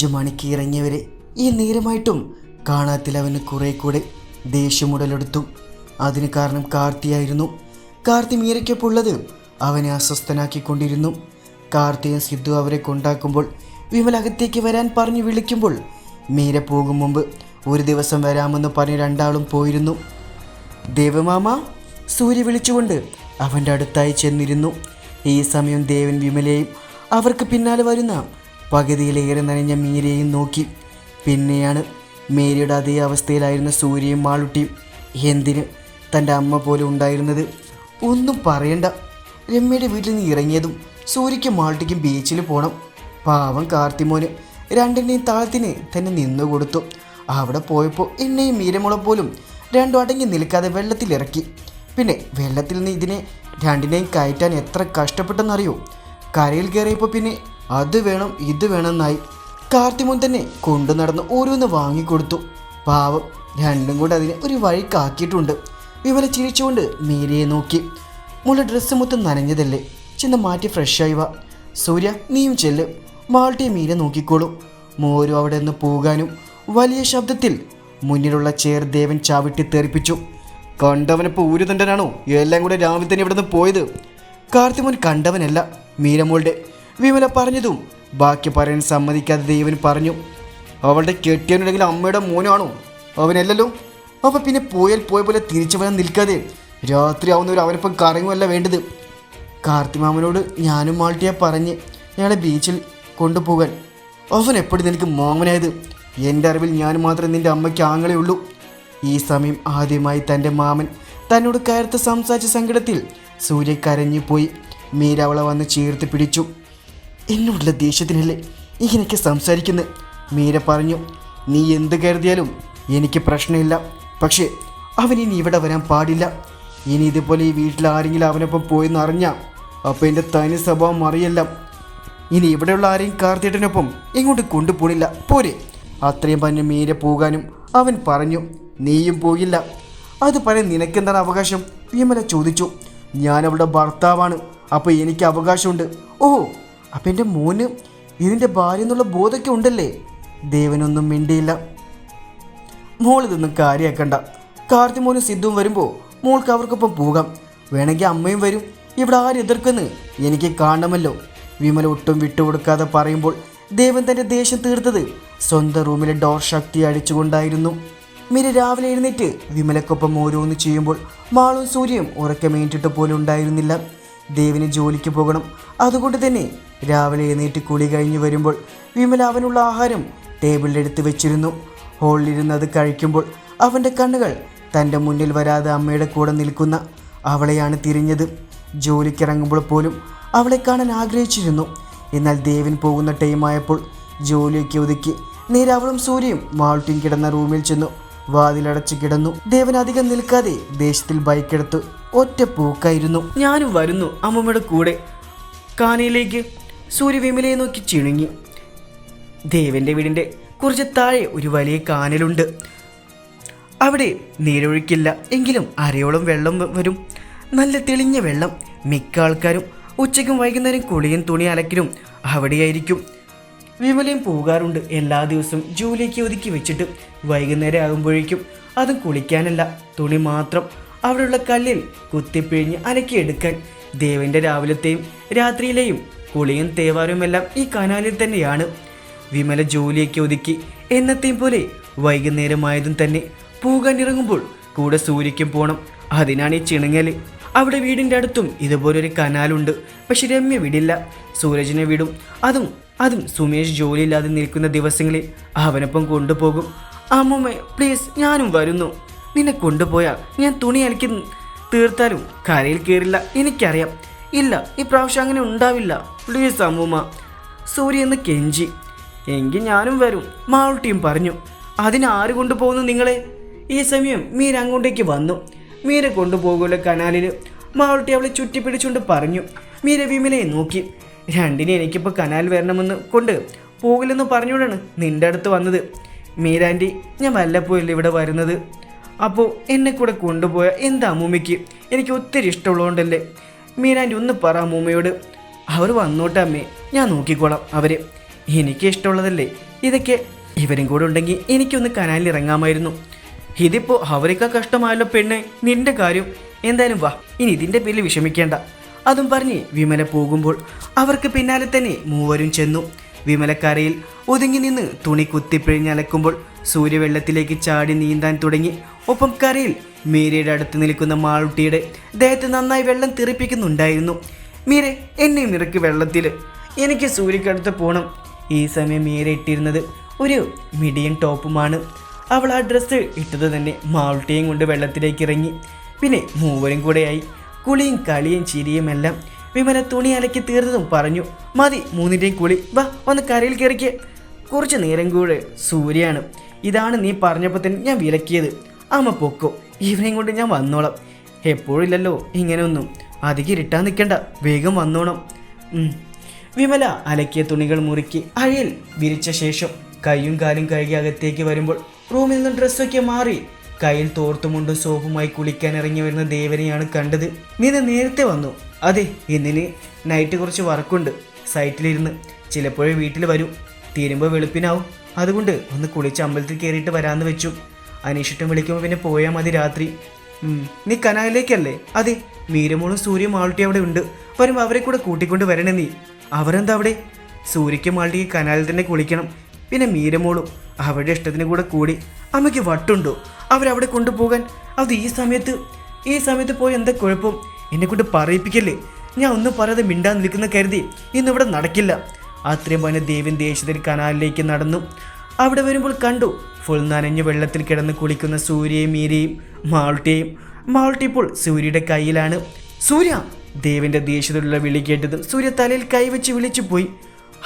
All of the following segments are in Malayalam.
അഞ്ചു മണിക്ക് ഇറങ്ങിയവരെ ഈ നേരമായിട്ടും കാണാത്തിൽ അവന് കുറെ കൂടെ ദേഷ്യമുടലെടുത്തു. അതിന് കാരണം കാർത്തിയായിരുന്നു. കാർത്തി മീരയ്ക്കൊപ്പുള്ളത് അവനെ അസ്വസ്ഥനാക്കിക്കൊണ്ടിരുന്നു. കാർത്തിയും സിദ്ധു അവരെ കൊണ്ടാക്കുമ്പോൾ വിമൽ അകത്തേക്ക് വരാൻ പറഞ്ഞു വിളിക്കുമ്പോൾ മീര പോകും മുമ്പ് ഒരു ദിവസം വരാമെന്ന് പറഞ്ഞ് രണ്ടാളും പോയിരുന്നു. ദേവമാമ സൂര്യ വിളിച്ചുകൊണ്ട് അവന്റെ അടുത്തായി ചെന്നിരുന്നു. ഈ സമയം ദേവൻ വിമലയും അവർക്ക് പിന്നാലെ വരുന്ന പകുതിയിലേറെ നനഞ്ഞ മീരയും നോക്കി. പിന്നെയാണ് മേരിയുടെ അതേ അവസ്ഥയിലായിരുന്ന സൂര്യയും മാളുട്ടിയും. എന്തിന് തന്റെ അമ്മ പോലെ ഉണ്ടായിരുന്നത്? ഒന്നും പറയണ്ട. രമ്യയുടെ വീട്ടിൽ നിന്ന് ഇറങ്ങിയതും സൂര്യയ്ക്കും മാളുട്ടിക്കും ബീച്ചിൽ പോകണം പാവം കാർത്തിമോന് രണ്ടിന്റെയും താളത്തിന് തന്നെ നിന്നു കൊടുത്തു. അവിടെ പോയപ്പോൾ എന്നെയും മീരമുള പോലും രണ്ടും അടങ്ങി നിൽക്കാതെ വെള്ളത്തിലിറക്കി പിന്നെ വെള്ളത്തിൽ നിന്ന് ഇതിനെ രണ്ടിനെയും കയറ്റാൻ എത്ര കഷ്ടപ്പെട്ടെന്നറിയോ? കരയിൽ കയറിയപ്പോൾ പിന്നെ അത് വേണം ഇത് വേണമെന്നായി കാർത്തിമോൻ തന്നെ കൊണ്ടു നടന്ന് ഓരോന്ന് വാങ്ങിക്കൊടുത്തു. പാവം രണ്ടും കൂടെ അതിനെ ഒരു വഴി കാക്കിയിട്ടുണ്ട്. വിമല ചിരിച്ചുകൊണ്ട് മീരയെ നോക്കി. മുള്ള ഡ്രസ്സ് മൊത്തം നനഞ്ഞതല്ലേ? ചെന്ന് മാറ്റി ഫ്രഷായി വാ. സൂര്യ നീയും ചെല്ല്. മാൾട്ടിയെ മീര നോക്കിക്കോളൂ. മോരും അവിടെ നിന്ന് പോകാനും വലിയ ശബ്ദത്തിൽ മുന്നിലുള്ള ചേർ ദേവൻ ചാവിട്ടി തെറിപ്പിച്ചു. കണ്ടവനിപ്പോൾ ഊരുതണ്ടനാണോ? എല്ലാം കൂടെ രാവിലെ തന്നെ ഇവിടെ നിന്ന് പോയത്. കാർത്തിമോൻ കണ്ടവനല്ല മീരമോളുടെ വിമല പറഞ്ഞതും ബാക്കി പറയാൻ സമ്മതിക്കാതെ ദേവൻ പറഞ്ഞു അവളുടെ കെട്ടിയനുണ്ടെങ്കിൽ അമ്മയുടെ മോനാണോ? അവനല്ലല്ലോ. അപ്പോൾ പിന്നെ പോയാൽ പോയ പോലെ തിരിച്ചു വരാൻ നിൽക്കാതെ രാത്രി ആവുന്നവർ അവനൊപ്പം കറങ്ങുമല്ല വേണ്ടത്. കാർത്തിമാമനോട് ഞാനും മാൾട്ടിയെ പറഞ്ഞ് ഞങ്ങളെ ബീച്ചിൽ കൊണ്ടുപോകാൻ. അവൻ എപ്പോഴും നിനക്ക് മോങ്ങനായത് എന്റെ അറിവിൽ ഞാൻ മാത്രം നിന്റെ അമ്മയ്ക്ക് ആങ്ങളേ ഉള്ളൂ. ഈ സമയം ആദ്യമായി തന്റെ മാമൻ തന്നോട് കയർത്ത് സംസാരിച്ച സങ്കടത്തിൽ സൂര്യ കരഞ്ഞു പോയി മീര അവളെ വന്ന് ചേർത്ത് പിടിച്ചു. എന്നോടുള്ള ദേഷ്യത്തിനല്ലേ ഇങ്ങനെയൊക്കെ സംസാരിക്കുന്നു? മീര പറഞ്ഞു നീ എന്ത് കരുതിയാലും എനിക്ക് പ്രശ്നമില്ല. പക്ഷേ അവൻ ഇനി ഇവിടെ വരാൻ പാടില്ല. ഇനി ഇതുപോലെ ഈ വീട്ടിൽ ആരെങ്കിലും അവനൊപ്പം പോയെന്ന് അറിഞ്ഞാൽ അപ്പോൾ എന്റെ തനി സ്വഭാവം അറിയല്ല ഇനി ഇവിടെയുള്ള ആരെയും കാർത്തിയേട്ടനൊപ്പം ഇങ്ങോട്ട് കൊണ്ടുപോണില്ല. പോരെ. അത്രയും പറഞ്ഞ് മീരെ പോകാനും അവൻ പറഞ്ഞു നീയും പോയില്ല. അത് പറയാൻ നിനക്കെന്താണ് അവകാശം? വിമല ചോദിച്ചു ഞാൻ ഭർത്താവാണ്. അപ്പോൾ എനിക്ക് അവകാശമുണ്ട്. ഓ അപ്പം എന്റെ മോന് ഇതിന്റെ ഭാര്യ എന്നുള്ള ബോധമൊക്കെ ഉണ്ടല്ലേ? ദേവനൊന്നും മിണ്ടിയില്ല. മോൾ ഇതൊന്നും കാര്യമാക്കണ്ട കാർത്തിമോനും സിദ്ധുവും വരുമ്പോൾ മോൾക്ക് അവർക്കൊപ്പം പോകാം. വേണമെങ്കിൽ അമ്മയും വരും. ഇവിടെ ആര് എതിർക്കുന്നു? എനിക്ക് കാണണമല്ലോ. വിമല ഒട്ടും വിട്ടുകൊടുക്കാതെ പറയുമ്പോൾ ദേവൻ തന്റെ ദേഷ്യം തീർത്തത് സ്വന്തം റൂമിലെ ഡോർ ശക്തി അടിച്ചുകൊണ്ടായിരുന്നു മിര രാവിലെ എഴുന്നേറ്റ് വിമലക്കൊപ്പം ഓരോന്ന് ചെയ്യുമ്പോൾ മാളും സൂര്യയും ഉറക്കമേറ്റിട്ട് പോലും ഉണ്ടായിരുന്നില്ല. ദേവിന് ജോലിക്ക് പോകണം. അതുകൊണ്ട് തന്നെ രാവിലെ എഴുന്നേറ്റ് കുളി കഴിഞ്ഞു വരുമ്പോൾ വിമല അവനുള്ള ആഹാരം ടേബിളിലെടുത്ത് വെച്ചിരുന്നു. ഹോളിലിരുന്ന് അത് കഴിക്കുമ്പോൾ അവന്റെ കണ്ണുകൾ തന്റെ മുന്നിൽ വരാതെ അമ്മയുടെ കൂടെ നിൽക്കുന്ന അവളെയാണ് തിരിഞ്ഞത്. ജോലിക്കിറങ്ങുമ്പോൾ പോലും അവളെ കാണാൻ ആഗ്രഹിച്ചിരുന്നു. എന്നാൽ ദേവൻ പോകുന്ന ടൈമായപ്പോൾ ജോലിയൊക്കെ ഒതുക്കി നേരെ അവളും സൂര്യയും വാൾട്ടിൻ കിടന്ന റൂമിൽ ചെന്നു. വാതിലടച്ച് കിടന്നു. ദേവൻ അധികം നിൽക്കാതെ ദേശത്തിൽ ബൈക്കെടുത്ത് ഒറ്റ പൂക്കായിരുന്നു. ഞാനും വരുന്നു അമ്മമ്മയുടെ കൂടെ. കാനയിലേക്ക് സൂര്യ വിമലയെ നോക്കി ചിണുങ്ങി. ദേവന്റെ വീടിന്റെ കുറച്ച് താഴെ ഒരു വലിയ കാനലുണ്ട്. അവിടെ നീരൊഴുക്കില്ല എങ്കിലും അരയോളം വെള്ളം വരും. നല്ല തെളിഞ്ഞ വെള്ളം. മിക്ക ആൾക്കാരും ഉച്ചയ്ക്കും വൈകുന്നേരം കുളിയും തുണി അലക്കിലും അവിടെയായിരിക്കും. വിമലയും പോകാറുണ്ട്. എല്ലാ ദിവസവും ജോലിയൊക്കെ ഒതുക്കി വെച്ചിട്ട് വൈകുന്നേരം ആകുമ്പോഴേക്കും അതും കുളിക്കാനല്ല തുണി മാത്രം. അവിടെയുള്ള കല്ലിൽ കുത്തിപ്പിഴിഞ്ഞ് അലക്കിയെടുക്കാൻ ദേവന്റെ രാവിലത്തെയും രാത്രിയിലെയും കുളിയും തേവാരുമെല്ലാം ഈ കനാലിൽ തന്നെയാണ്. വിമല ജോലിയൊക്കെ ഒതുക്കി എന്നത്തെയും പോലെ വൈകുന്നേരമായതും തന്നെ പൂകാൻ ഇറങ്ങുമ്പോൾ കൂടെ സൂര്യയ്ക്കും പോണം. അതിനാണ് ഈ ചിണുങ്ങൽ അവിടെ വീടിന്റെ അടുത്തും ഇതുപോലൊരു കനാലുണ്ട്. പക്ഷെ രമ്യ വിടില്ല. സൂരജിനെ വിടും. അതും അതും സുമേഷ് ജോലിയില്ലാതെ നിൽക്കുന്ന ദിവസങ്ങളിൽ അവനൊപ്പം കൊണ്ടുപോകും. അമ്മമ്മേ പ്ലീസ് ഞാനും വരുന്നു. നിന്നെ കൊണ്ടുപോയാൽ ഞാൻ തുണി അലക്കി തീർത്താലും കരയിൽ കയറില്ല. എനിക്കറിയാം. ഇല്ല ഈ പ്രാവശ്യം അങ്ങനെ ഉണ്ടാവില്ല. പ്ലീസ് അമ്മൂമ്മ സൂര്യ എന്ന് കെഞ്ചി. എങ്കിൽ ഞാനും വരും മാവുട്ടിയും പറഞ്ഞു. അതിന് ആര് കൊണ്ടുപോകുന്നു നിങ്ങളെ? ഈ സമയം മീര അങ്ങോട്ടേക്ക് വന്നു. മീര കൊണ്ടുപോകുമല്ലോ കനാലിൽ മാവുട്ടി അവളെ ചുറ്റിപ്പിടിച്ചുകൊണ്ട് പറഞ്ഞു. മീര വിമലയെ നോക്കി. രണ്ടിനെ എനിക്കിപ്പോൾ കനാൽ വരണമെന്ന് കൊണ്ട് പോകില്ലെന്ന് പറഞ്ഞുകൊണ്ടാണ് നിന്റെ അടുത്ത് വന്നത്. മീരാന്റി ഞാൻ വല്ലപ്പോയല്ലോ ഇവിടെ വരുന്നത്? അപ്പോൾ എന്നെ കൂടെ കൊണ്ടുപോയ എന്താ അമ്മൂമ്മയ്ക്ക്? എനിക്ക് ഒത്തിരി ഇഷ്ടമുള്ളതുകൊണ്ടല്ലേ? മീരാന്റി ഒന്ന് പറ അമ്മൂമ്മയോട്. അവർ വന്നോട്ടെ അമ്മേ. ഞാൻ നോക്കിക്കോളാം അവരെ. എനിക്ക് ഇഷ്ടമുള്ളതല്ലേ. ഇതൊക്കെ ഇവരും കൂടെ ഉണ്ടെങ്കിൽ എനിക്കൊന്ന് കനാലിൽ ഇറങ്ങാമായിരുന്നു. ഇതിപ്പോൾ അവരൊക്കെ കഷ്ടമായല്ലോ പെണ്ണ്. നിന്റെ കാര്യം. എന്തായാലും വാ ഇനി ഇതിന്റെ പേരിൽ വിഷമിക്കേണ്ട. അതും പറഞ്ഞ് വിമല പോകുമ്പോൾ അവർക്ക് പിന്നാലെ തന്നെ മൂവരും ചെന്നു. വിമലക്കരയിൽ ഒതുങ്ങി നിന്ന് തുണി കുത്തിപ്പിഴിഞ്ഞലക്കുമ്പോൾ സൂര്യവെള്ളത്തിലേക്ക് ചാടി നീന്താൻ തുടങ്ങി. ഒപ്പം കരയിൽ മീരയുടെ അടുത്ത് നിൽക്കുന്ന മാളുട്ടിയുടെ ദേഹത്ത് നന്നായി വെള്ളം തെറിപ്പിക്കുന്നുണ്ടായിരുന്നു. മീര എന്നെയും ഇറക്കി വെള്ളത്തിൽ. എനിക്ക് സൂര്യക്കടുത്ത് പോകണം ഈ സമയം മീര ഇട്ടിരുന്നത് ഒരു മിഡിയൻ ടോപ്പുമാണ്. അവൾ ആ ഡ്രസ്സ് ഇട്ടത് തന്നെ മാൾട്ടിയും കൊണ്ട് വെള്ളത്തിലേക്ക് ഇറങ്ങി. പിന്നെ മൂവരും കൂടെയായി കുളിയും കളിയും ചിരിയും എല്ലാം വിമല തുണി അലക്കി തീർന്നതും പറഞ്ഞു മതി മൂന്നിന്റെയും കുളി. വാ ഒന്ന് കരയിൽ കയറിക്ക്. കുറച്ച് നേരം കൂടെ സൂര്യാണ്. ഇതാണ് നീ പറഞ്ഞപ്പോൾ തന്നെ ഞാൻ വിലക്കിയത്. അമ്മ പൊക്കോ. ഇവനെയും കൊണ്ട് ഞാൻ വന്നോളാം. എപ്പോഴില്ലല്ലോ ഇങ്ങനെയൊന്നും. അധികം ഇരുട്ടാൻ നിൽക്കണ്ട വേഗം വന്നോണം. വിമല അലക്കിയ തുണികൾ മുറുക്കി അഴയിൽ വിരിച്ച ശേഷം കൈയും കാലും കഴുകി അകത്തേക്ക് വരുമ്പോൾ റൂമിൽ നിന്ന് ഡ്രസ്സൊക്കെ മാറി കയ്യിൽ തോർത്തുമുണ്ടും സോപ്പുമായി കുളിക്കാൻ ഇറങ്ങി വരുന്ന ദേവനെയാണ് കണ്ടത്. നീ ഇന്ന് നേരത്തെ വന്നു. അതെ ഇന്നിന് നൈറ്റ് കുറച്ച് വർക്കുണ്ട് സൈറ്റിലിരുന്ന് ചിലപ്പോഴേ വീട്ടിൽ വരും. തീരുമ്പോൾ വെളുപ്പിനാവും. അതുകൊണ്ട് ഒന്ന് കുളിച്ച് അമ്പലത്തിൽ കയറിയിട്ട് വരാമെന്ന് വെച്ചു. അനീഷിട്ടും വിളിക്കുമ്പോൾ പിന്നെ പോയാൽ മതി രാത്രി. നീ കനാലിലേക്കല്ലേ? അതെ മീരമോളും സൂര്യയും മാൾട്ടി അവിടെ ഉണ്ട്. വരും അവരെ കൂടെ കൂട്ടിക്കൊണ്ട് വരണേ നീ. അവരെന്താ അവിടെ? സൂര്യയ്ക്ക് മാൾട്ടിക്ക് കനാലിൽ തന്നെ കുളിക്കണം. പിന്നെ മീരമോളും അവരുടെ ഇഷ്ടത്തിന് കൂടെ കൂടി. അമ്മയ്ക്ക് വട്ടുണ്ടോ? അവരവിടെ കൊണ്ടുപോകാൻ? അത് ഈ സമയത്ത് ഈ സമയത്ത് പോയി എന്താ കുഴപ്പം? എന്നെ കൊണ്ട് പറയിപ്പിക്കല്ലേ? ഞാൻ ഒന്നും പറയാതെ മിണ്ടാൻ നിൽക്കുന്ന കരുതി ഇന്നിവിടെ നടക്കില്ല. അത്രയും പറഞ്ഞ ദേവൻ ദേശത്തിൽ കനാലിലേക്ക് നടന്നു. അവിടെ വരുമ്പോൾ കണ്ടു ഫുൾ നനഞ്ഞ വെള്ളത്തിൽ കിടന്ന് കുളിക്കുന്ന സൂര്യയും മീരയും മാൾട്ടിയും. മാൾട്ടി ഇപ്പോൾ സൂര്യയുടെ കയ്യിലാണ്. സൂര്യ ദേവന്റെ ദേഷ്യത്തിലുള്ള വിളി കേട്ടതും സൂര്യ തലയിൽ കൈവച്ച് വിളിച്ചു പോയി.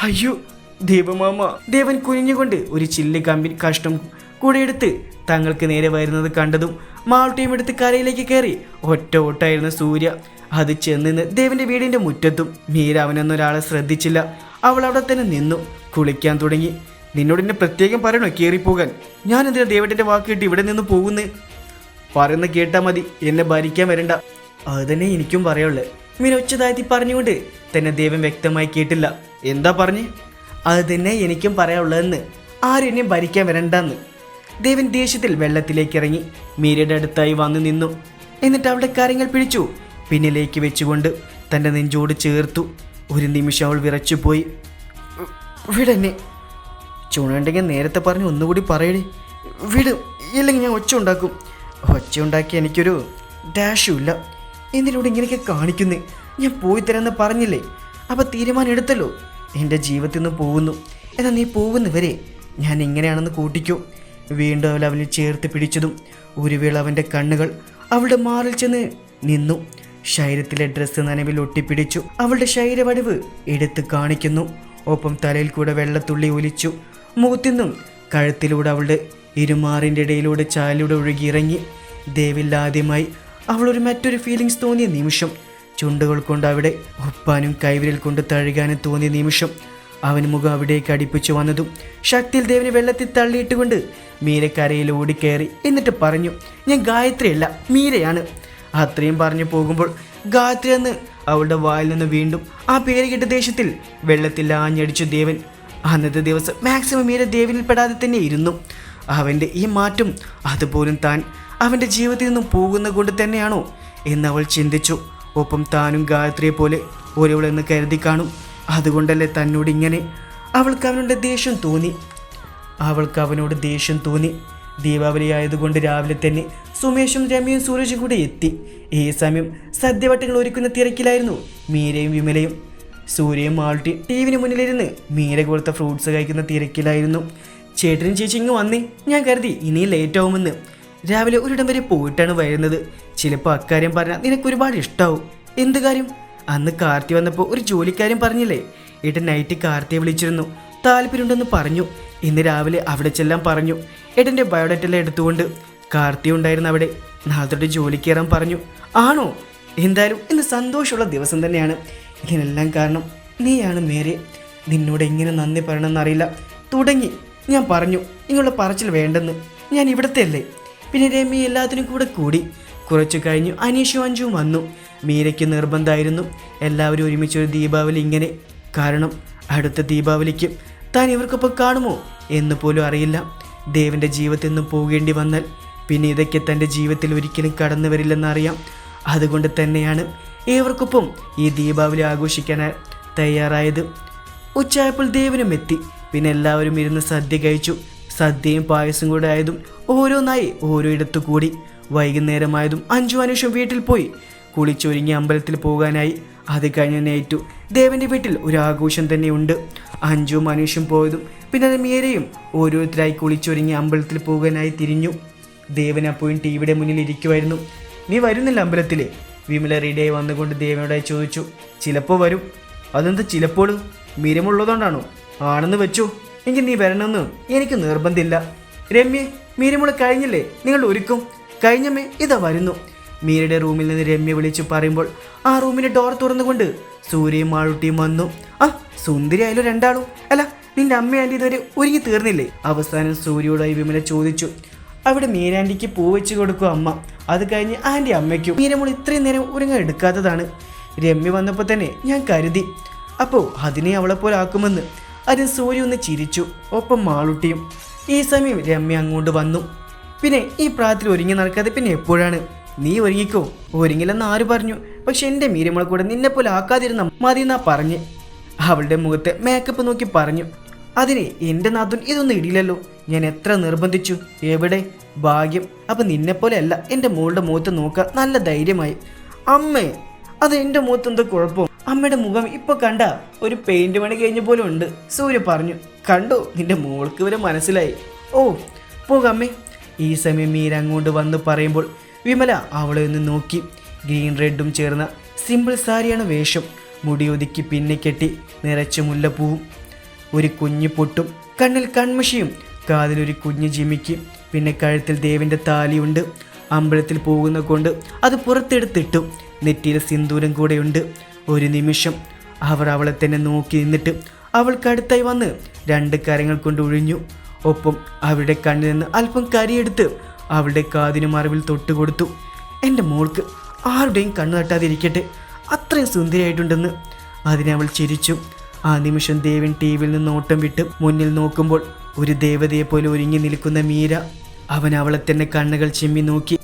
അയ്യോ ദേവമാമ. ദേവൻ കുനിഞ്ഞുകൊണ്ട് ഒരു ചില്ല് കമ്പി കഷ്ടം കൂടെ എടുത്ത് തങ്ങൾക്ക് നേരെ വരുന്നത് കണ്ടതും മാൾട്ടിയും എടുത്ത് കരയിലേക്ക് കയറി. ഒറ്റ ഓട്ടായിരുന്നു സൂര്യ. അത് ചെന്നിന്ന് ദേവന്റെ വീടിന്റെ മുറ്റത്തും മീര അവനൊന്നൊരാളെ ശ്രദ്ധിച്ചില്ല. അവൾ അവിടെ തന്നെ നിന്നു. കുളിക്കാൻ തുടങ്ങി. നിന്നോട് എന്നെ പ്രത്യേകം പറയണോ? കയറിപ്പോകാൻ ഞാൻ എന്തിനാ ദേവന്റെ വാക്ക് കേട്ട് ഇവിടെ നിന്ന് പോകുന്നു? പറയുന്ന കേട്ടാ മതി. എന്നെ ഭരിക്കാൻ വരണ്ട. അത് തന്നെ എനിക്കും പറയുള്ളു ഇങ്ങനെ ഉച്ചതാഴ്ത്തി പറഞ്ഞുകൊണ്ട് തന്നെ ദൈവം വ്യക്തമായി കേട്ടില്ല. എന്താ പറഞ്ഞ്? അത് തന്നെ എനിക്കും പറയാനുള്ളതെന്ന്. ആരും എന്നെ ഭരിക്കാൻ വരണ്ടെന്ന്. ദേവൻ ദേഷ്യത്തിൽ വെള്ളത്തിലേക്ക് ഇറങ്ങി മീരയുടെ അടുത്തായി വന്നു നിന്നു. എന്നിട്ട് അവളുടെ കാര്യങ്ങൾ പിടിച്ചു. പിന്നിലേക്ക് വെച്ചുകൊണ്ട് തന്റെ നെഞ്ചോട് ചേർത്തു. ഒരു നിമിഷം അവൾ വിറച്ചുപോയി. വിടെന്നെ. ചുണുണ്ടെങ്കിൽ നേരത്തെ പറഞ്ഞ് ഒന്നുകൂടി പറയടി. വിടും ഇല്ലെങ്കിൽ ഞാൻ ഒച്ച ഉണ്ടാക്കും. ഒച്ച ഉണ്ടാക്കി എനിക്കൊരു ഡാഷും ഇല്ല. എന്തിനോട് ഇങ്ങനെയൊക്കെ കാണിക്കുന്നേ. ഞാൻ പോയി തരാമെന്ന് പറഞ്ഞില്ലേ? അപ്പം തീരുമാനം എടുത്തല്ലോ. എന്റെ ജീവിതത്തിൽ നിന്ന് പോകുന്നു. എന്നാൽ നീ പോകുന്നവരെ ഞാൻ ഇങ്ങനെയാണെന്ന് കൂട്ടിക്കോ. വീണ്ടും അവൾ അവനെ ചേർത്ത് പിടിച്ചതും ഒരു വേള അവന്റെ കണ്ണുകൾ അവളുടെ മാറിൽ ചെന്ന് നിന്നു. ശരീരത്തിലെ ഡ്രസ്സ് നനവിൽ ഒട്ടിപ്പിടിച്ചു. അവളുടെ ശരീരവടിവ് എടുത്ത് കാണിക്കുന്നു. ഒപ്പം തലയിൽ കൂടെ വെള്ളത്തുള്ളി ഒലിച്ചു. മുഖത്തിന്നും കഴുത്തിലൂടെ അവളുടെ ഇരുമാറിന്റെ ഇടയിലൂടെ ചാലിലൂടെ ഒഴുകിയിറങ്ങി ദേവില്ലാദ്യമായി അവളൊരു മറ്റൊരു ഫീലിങ്സ് തോന്നിയ നിമിഷം ചുണ്ടുകൾ കൊണ്ട് അവിടെ ഉപ്പാനും കൈവിരൽ കൊണ്ട് തഴുകാനും തോന്നിയ നിമിഷം അവൻ മുഖം അവിടേക്ക് അടുപ്പിച്ചു വന്നതും ശക്തിയിൽ ദേവിനെ വെള്ളത്തിൽ തള്ളിയിട്ടുകൊണ്ട് മീരക്കരയിൽ ഓടിക്കയറി എന്നിട്ട് പറഞ്ഞു ഞാൻ ഗായത്രിയല്ല മീരയാണ്. അത്രയും പറഞ്ഞു പോകുമ്പോൾ ഗായത്രി എന്ന് അവളുടെ വായിൽ നിന്ന് വീണ്ടും ആ പേര് കേട്ട ദേശത്തിൽ വെള്ളത്തിൽ ആഞ്ഞടിച്ചു ദേവൻ അന്നത്തെ ദിവസം മാക്സിമം മീര ദേവനിൽ പെടാതെ തന്നെ ഇരുന്നു. അവന്റെ ഈ മാറ്റം അതുപോലും താൻ അവന്റെ ജീവിതത്തിൽ നിന്നും പോകുന്ന കൊണ്ട് തന്നെയാണോ എന്ന് അവൾ ചിന്തിച്ചു. ഒപ്പം താനും ഗായത്രിയെ പോലെ ഒരുവളെന്ന് കരുതി കാണും. അതുകൊണ്ടല്ലേ തന്നോട് ഇങ്ങനെ അവൾക്ക് അവനോട് ദേഷ്യം തോന്നി? അവൾക്ക് അവനോട് ദേഷ്യം തോന്നി. ദീപാവലി ആയതുകൊണ്ട് രാവിലെ തന്നെ സുമേഷും രമ്യയും സൂരജും കൂടെ എത്തി. ഈ സമയം സദ്യവട്ടങ്ങൾ ഒരുക്കുന്ന തിരക്കിലായിരുന്നു. മീരയും വിമലയും സൂര്യയും മാൾട്ടി ടി വിന് മുന്നിലിരുന്ന് മീര കൊടുത്ത ഫ്രൂട്ട്സ് കഴിക്കുന്ന തിരക്കിലായിരുന്നു. ചേട്ടനും ചേച്ചി ഇങ്ങ് വന്നേ. ഞാൻ കരുതി ഇനി ലേറ്റ് ആവുമെന്ന്. രാവിലെ ഒരിടം വരെ പോയിട്ടാണ് വരുന്നത്. ചിലപ്പോൾ അക്കാര്യം പറഞ്ഞാൽ നിനക്ക് ഒരുപാട് ഇഷ്ടാവും. എന്ത് കാര്യം? അന്ന് കാർത്തി വന്നപ്പോൾ ഒരു ജോലിക്കാരൻ പറഞ്ഞില്ലേ? ഏട്ടൻ നൈറ്റ് കാർത്തിയെ വിളിച്ചിരുന്നു. താല്പര്യമുണ്ടെന്ന് പറഞ്ഞു. ഇന്ന് രാവിലെ അവിടെ ചെല്ലാൻ പറഞ്ഞു. ഏട്ടന്റെ ബയോഡാറ്റെല്ലാം എടുത്തുകൊണ്ട് കാർത്തി ഉണ്ടായിരുന്നു അവിടെ. നാളെ തൊട്ട് ജോലിക്ക് പറഞ്ഞു. ആണോ? എന്തായാലും ഇന്ന് സന്തോഷമുള്ള ദിവസം തന്നെയാണ്. ഇതിനെല്ലാം കാരണം നീയാണ് മേരെ. നിന്നോട് എങ്ങനെ നന്ദി പറയണമെന്ന് അറിയില്ല തുടങ്ങി. ഞാൻ പറഞ്ഞു നിങ്ങളുടെ പറച്ചിൽ വേണ്ടെന്ന്. ഞാൻ ഇവിടുത്തെ അല്ലേ പിന്നെ രമി എല്ലാത്തിനും കൂടെ കൂടി. കുറച്ചു കഴിഞ്ഞു അനീഷും അഞ്ചും വന്നു. മീരയ്ക്ക് നിർബന്ധമായിരുന്നു. എല്ലാവരും ഒരുമിച്ചൊരു ദീപാവലി ഇങ്ങനെ. കാരണം അടുത്ത ദീപാവലിക്ക് താൻ ഇവർക്കൊപ്പം കാണുമോ എന്ന് പോലും അറിയില്ല. ദേവന്റെ ജീവിതത്തിൽ നിന്ന് പോകേണ്ടി വന്നാൽ പിന്നെ ഇതൊക്കെ തന്റെ ജീവിതത്തിൽ ഒരിക്കലും കടന്നു വരില്ലെന്നറിയാം. അതുകൊണ്ട് തന്നെയാണ് ഏവർക്കൊപ്പം ഈ ദീപാവലി ആഘോഷിക്കാൻ തയ്യാറായത്. ഉച്ചായപ്പോൾ ദേവനും എത്തി. പിന്നെ എല്ലാവരും ഇരുന്ന് സദ്യ കഴിച്ചു. സദ്യയും പായസം കൂടെ ആയതും ഓരോന്നായി ഓരോ ഇടത്തു കൂടി. വൈകുന്നേരമായതും അഞ്ചു അനുഷം വീട്ടിൽ പോയി. കുളിച്ചൊരുങ്ങി അമ്പലത്തിൽ പോകാനായി. അത് കഴിഞ്ഞ് നേറ്റു ദേവന്റെ വീട്ടിൽ ഒരു ആഘോഷം തന്നെയുണ്ട് അഞ്ചു മനുഷ്യം പോയതും പിന്നെ മീരയും ഓരോരുത്തരായി കുളിച്ചൊരുങ്ങി അമ്പലത്തിൽ പോകാനായി തിരിഞ്ഞു. ദേവൻ അപ്പോഴും ടി വിയുടെ മുന്നിൽ ഇരിക്കുമായിരുന്നു നീ വരുന്നില്ല അമ്പലത്തിൽ വിമല വന്നുകൊണ്ട് ദേവനോടായി ചോദിച്ചു ചിലപ്പോൾ വരും. അതെന്താ ചിലപ്പോൾ മിരമുള്ളതുകൊണ്ടാണോ? ആണെന്ന് വെച്ചു. എങ്കിൽ നീ വരണമെന്ന് എനിക്ക് നിർബന്ധമില്ല രമ്യ മീരമുള കഴിഞ്ഞില്ലേ? നിങ്ങൾ ഒരുക്കും. കഴിഞ്ഞമ്മേ ഇതാ വരുന്നു. മീരയുടെ റൂമിൽ നിന്ന് രമ്യ വിളിച്ചു പറയുമ്പോൾ ആ റൂമിന്റെ ഡോർ തുറന്നുകൊണ്ട് സൂര്യയും മാളുട്ടിയും വന്നു. ആ സുന്ദരി ആയാലും രണ്ടാളും. അല്ല നിന്റെ അമ്മ ആന്റി ഇതുവരെ ഒരുങ്ങി തീർന്നില്ലേ? അവസാനം സൂര്യയോടായി വിമല ചോദിച്ചു അവിടെ മീരാണ്ടിക്ക് പൂ വെച്ച് കൊടുക്കും അമ്മ. അത് കഴിഞ്ഞ് ആന്റെ അമ്മയ്ക്കും മീരമോൾ ഇത്രയും നേരം ഒരുങ്ങ എടുക്കാത്തതാണ്. രമ്യ വന്നപ്പോൾ തന്നെ ഞാൻ കരുതി. അപ്പോൾ അതിനെ അവളെ പോലെ ആക്കുമെന്ന്. അതിന് സൂര്യ ഒന്ന് ചിരിച്ചു. ഒപ്പം മാളുട്ടിയും. ഈ സമയം രമ്യ അങ്ങോട്ട് വന്നു. പിന്നെ ഈ പ്രായത്തിൽ ഒരുങ്ങി നടക്കാതെ പിന്നെ എപ്പോഴാണ്? നീ ഒരുങ്ങിക്കോ? ഒരുങ്ങില്ലെന്ന് ആര് പറഞ്ഞു? പക്ഷെ എന്റെ മീരമോളെ കൂടെ നിന്നെ പോലെ ആക്കാതിരുന്ന മതി എന്നാ പറഞ്ഞ്. അവളുടെ മുഖത്തെ മേക്കപ്പ് നോക്കി പറഞ്ഞു. അതിനെ എന്റെ നാഥൻ ഇതൊന്നും ഇടില്ലല്ലോ ഞാൻ എത്ര നിർബന്ധിച്ചു? എവിടെ? ഭാഗ്യം. അപ്പം നിന്നെപ്പോലെ അല്ല എന്റെ മോളുടെ മുഖത്ത് നോക്കാൻ നല്ല ധൈര്യമായി. അമ്മേ അത് എന്റെ മുഖത്ത് എന്തോ കുഴപ്പം. അമ്മയുടെ മുഖം ഇപ്പോൾ കണ്ട ഒരു പെയിന്റ് പണി കഴിഞ്ഞ പോലെ ഉണ്ട് സൂര്യ പറഞ്ഞു. കണ്ടോ നിന്റെ മോൾക്ക് വരെ മനസ്സിലായി. ഓ പോകമ്മേ ഈ സമയം മീര അങ്ങോട്ട് വന്ന് പറയുമ്പോൾ വിമല അവളെ ഒന്ന് നോക്കി. ഗ്രീൻ റെഡും ചേർന്ന സിമ്പിൾ സാരിയാണ് വേഷം. മുടി ഒതുക്കി പിന്നെ കെട്ടി നിറച്ച മുല്ലപ്പൂവും. ഒരു കുഞ്ഞു പൊട്ടും കണ്ണിൽ കൺമഷിയും കാതിലൊരു കുഞ്ഞു ജിമിക്ക് പിന്നെ കഴുത്തിൽ ദേവിന്റെ താലിയുണ്ട് അമ്പലത്തിൽ പോകുന്ന കൊണ്ട് അത് പുറത്തെടുത്തിട്ടു. നെറ്റിയിൽ സിന്ദൂരം കൂടെയുണ്ട്. ഒരു നിമിഷം അവർ അവളെ തന്നെ നോക്കി നിന്നിട്ട് അവൾക്കടുത്തായി വന്ന് രണ്ട് കരങ്ങൾ കൊണ്ട് ഒഴിഞ്ഞു. ഒപ്പം അവരുടെ കണ്ണിൽ നിന്ന് അല്പം കരിയെടുത്ത് അവളുടെ കാതിനു മറവിൽ തൊട്ടുകൊടുത്തു എന്റെ മോൾക്ക് ആരുടെയും കണ്ണു തട്ടാതിരിക്കട്ടെ. അത്രയും സുന്ദരിയായിട്ടുണ്ടെന്ന്. അതിനെ അവൾ ചിരിച്ചു. ആ നിമിഷം ദേവൻ ടി വിയിൽ നിന്ന് ഓട്ടം വിട്ട് മുന്നിൽ നോക്കുമ്പോൾ ഒരു ദേവതയെപ്പോലെ ഒരുങ്ങി നിൽക്കുന്ന മീര അവൻ അവളെ തന്നെ കണ്ണുകൾ ചിമ്മി നോക്കി